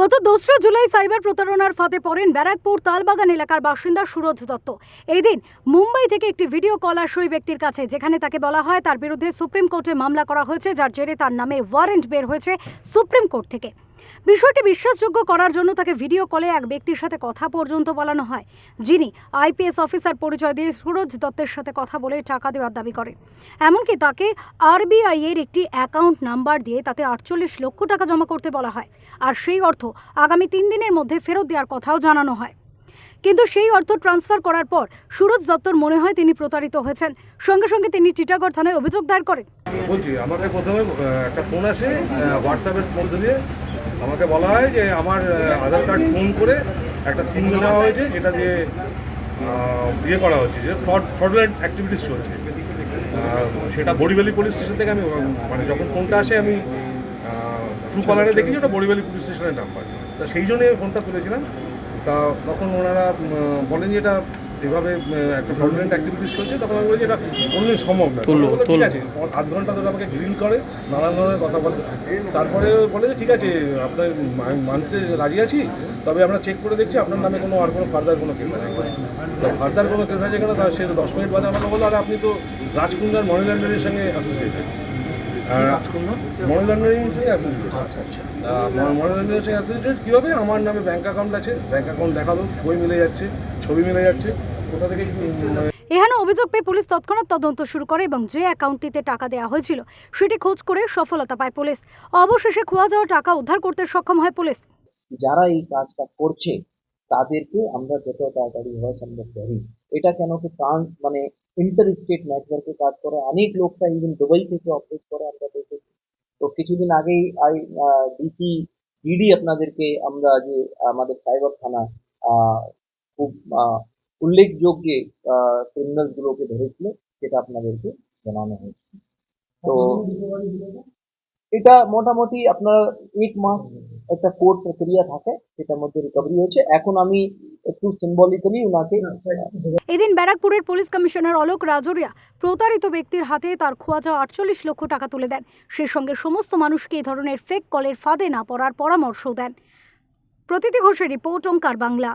গত দোসরা জুলাই সাইবার প্রতারণার ফাঁদে পড়েন ব্যারাকপুর তালবাগান এলাকার বাসিন্দা সুরজ দত্ত। এই দিন মুম্বাই থেকে একটি ভিডিও কল আসে ওই ব্যক্তির কাছে, যেখানে তাকে বলা হয় তার বিরুদ্ধে সুপ্রিম কোর্টে মামলা করা হয়েছে, যার জেরে তার নামে ওয়ারেন্ট বের হয়েছে সুপ্রিম কোর্ট থেকে। বিষয়টি বিশ্বাসযোগ্য করার জন্য তাকে ভিডিও কলে এক ব্যক্তির সাথে কথা পর্যন্ত বলানো হয়। যিনি আইপিএস অফিসার পরিচয় দিয়ে সুরজ দত্তের সাথে কথা বলে টাকা দেওয়ার দাবি করে এমনকি তাকে আরবিআই এর একটি অ্যাকাউন্ট নাম্বার দিয়ে তাতে আটচল্লিশ লক্ষ টাকা জমা করতে বলা হয়। আর সেই অর্থ আগামী তিন দিনের মধ্যে ফেরত দেওয়ার কথাও জানানো হয়। কিন্তু সেই অর্থ ট্রান্সফার করার পর সুরজ দত্তর মনে হয় তিনি প্রতারিত হয়েছেন। সঙ্গে সঙ্গে তিনি টিটাগড় থানায় অভিযোগ দায়ের করেন। বলছি, আমাকে প্রথমে একটা ফোন আসে হোয়াটসঅ্যাপের মধ্যে দিয়ে। আমাকে বলা হয় যে আমার আধার কার্ড ফোন করে একটা সিম নেওয়া হয়েছে, যেটা দিয়ে ইয়ে করা হচ্ছে, যে ফ্রড, ফ্রডুলেন্ট অ্যাক্টিভিটিস চলছে। সেটা বড়িবালি পুলিশ স্টেশন থেকে আমি মানে যখন ফোনটা আসে, আমি ট্রু কলারে দেখি যে ওটা বড়িবালি পুলিশ স্টেশনের নাম্বার। তা সেই জন্যই ফোনটা তুলেছিলাম। তা তখন ওনারা বলেন যে এটা এভাবে একটা ফ্রডুলেন্ট অ্যাক্টিভিটিস চলছে তখন আমি বলি যে এটা কোনোদিন সম্ভব না। ঠিক আছে আধ ঘণ্টা ধরে আমাকে গ্রিল করে নানান ধরনের কথা বলে। তারপরে বলে যে ঠিক আছে আপনার মানতে রাজি আছি তবে আমরা চেক করে দেখছি আপনার নামে কোনো আর কোনো ফার্দার কোনো কেস আছে। তো ফার্দার কোনো কেস আছে কিনা তার সেটা দশ মিনিট বাদে আমাকে বলল আর আপনি তো রাজকুন্দার মানি লন্ডারের সঙ্গে অ্যাসোসিয়েটেড মানি লন্ডারিং সঙ্গে অ্যাসোসিয়েটেড আচ্ছা আচ্ছা। মানি লন্ডারিং সঙ্গে অ্যাসোসিয়েটেড কী আমার নামে ব্যাঙ্ক অ্যাকাউন্ট আছে ব্যাঙ্ক অ্যাকাউন্ট দেখাল সই মিলে যাচ্ছে ছবি মিলে যাচ্ছে। এখানে অভিযোগ পেয়ে পুলিশ তৎক্ষণাৎ তদন্ত শুরু করে এবং যে অ্যাকাউন্টটিতে টাকা দেওয়া হয়েছিল সেটি খোঁজ করে সফলতা পায় পুলিশ। অবশেষে খোয়া যাওয়া টাকা উদ্ধার করতে সক্ষম হয় পুলিশ। যারা এই কাজটা করছে তাদেরকে আমরা যত তাড়াতাড়ি হয় সম্ভব করি। এটা কেন কি ট্রান্স মানে ইন্টার স্টেট নেটওয়ার্কে কাজ করে? অনেক লোকটা ইভেন দুবাই থেকে অপারেট করে আমরা দেখেছি। তো কিছুদিন আগেই আই ডিসি ডিডি আপনাদেরকে আমরা যে আমাদের সাইবার থানা আহ, খুব আহ, উল্লেখযোগ্য ক্রিমিনালস গুলোকে ধরেছিল সেটা আপনাদেরকে জানানো হয়েছে। তো এটা মোটামুটি আপনার এক মাস একটা কোর্ট প্রক্রিয়া থাকে, সেটার মধ্যে রিকভারি হয়েছে। এখন আমি একটু সিম্বলিক্যালি এদিন ব্যারাকপুরের পুলিশ কমিশনার অলোক রাজরিয়া প্রতারিত ব্যক্তির হাতে তার খোয়া যাওয়া আটচল্লিশ লক্ষ টাকা তুলে দেন। সেই সঙ্গে সমস্ত মানুষকে এই ধরনের ফেক কলের ফাঁদে না পড়ার পরামর্শ দেন। প্রতীতি ঘোষের রিপোর্ট, ওঙ্কার বাংলা।